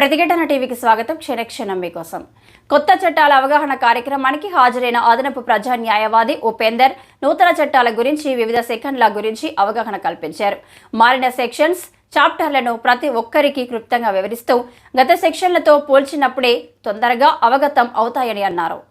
ప్రతిఘటన టీవీకి స్వాగతం. క్షణక్షణం మీకోసం. కొత్త చట్టాల అవగాహన కార్యక్రమానికి హాజరైన అదనపు ప్రజా న్యాయవాది ఉపేందర్ నూతన చట్టాల గురించి వివిధ సెక్షన్ల గురించి అవగాహన కల్పించారు. మారిన సెక్షన్స్ చాప్టర్లను ప్రతి ఒక్కరికి క్లుప్తంగా వివరిస్తూ గత సెక్షన్లతో పోల్చినప్పుడే తొందరగా అవగతం అవుతాయని అన్నారు.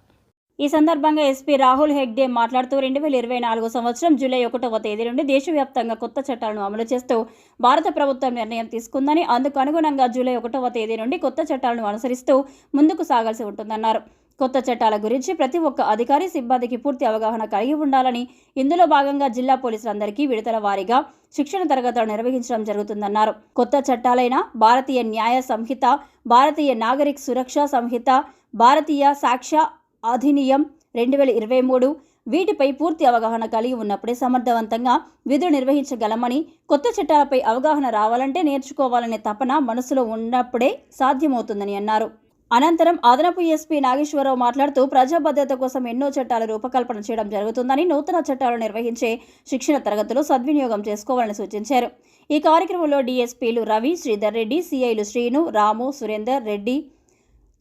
ఈ సందర్భంగా ఎస్పీ రాహుల్ హెగ్డే మాట్లాడుతూ రెండు వేల ఇరవై నాలుగు సంవత్సరం జూలై ఒకటవ తేదీ నుండి దేశవ్యాప్తంగా కొత్త చట్టాలను అమలు చేస్తూ భారత ప్రభుత్వం నిర్ణయం తీసుకుందని అందుకు అనుగుణంగా జూలై ఒకటవ తేదీ నుండి కొత్త చట్టాలను అనుసరిస్తూ ముందుకు సాగాల్సి ఉంటుందన్నారు. కొత్త చట్టాల గురించి ప్రతి ఒక్క అధికారి సిబ్బందికి పూర్తి అవగాహన కలిగి ఉండాలని ఇందులో భాగంగా జిల్లా పోలీసులందరికీ విడతల వారీగా శిక్షణ తరగతులు నిర్వహించడం జరుగుతుందన్నారు. కొత్త చట్టాలైన భారతీయ న్యాయ సంహిత భారతీయ నాగరిక సురక్ష సంహిత భారతీయ సాక్ష్య అధినియం రెండు వేల ఇరవై మూడు. వీటిపై పూర్తి అవగాహన కలిగి ఉన్నప్పుడే సమర్థవంతంగా విధులు నిర్వహించగలమని కొత్త చట్టాలపై అవగాహన రావాలంటే నేర్చుకోవాలనే తపన మనసులో ఉన్నప్పుడే సాధ్యమవుతుందని అన్నారు. అనంతరం అదనపు ఎస్పీ నాగేశ్వరరావు మాట్లాడుతూ ప్రజా భద్రత కోసం ఎన్నో చట్టాలు రూపకల్పన చేయడం జరుగుతుందని నూతన చట్టాలు నిర్వహించే శిక్షణ తరగతులు సద్వినియోగం చేసుకోవాలని సూచించారు. ఈ కార్యక్రమంలో డీఎస్పీలు రవి శ్రీధర్ రెడ్డి సిఐలు శ్రీను రాము సురేందర్ రెడ్డి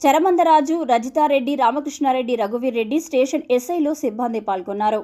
చరమందరాజు రజితారెడ్డి రామకృష్ణారెడ్డి రఘువీర్ రెడ్డి స్టేషన్ ఎస్ఐలో సిబ్బంది పాల్గొన్నారు.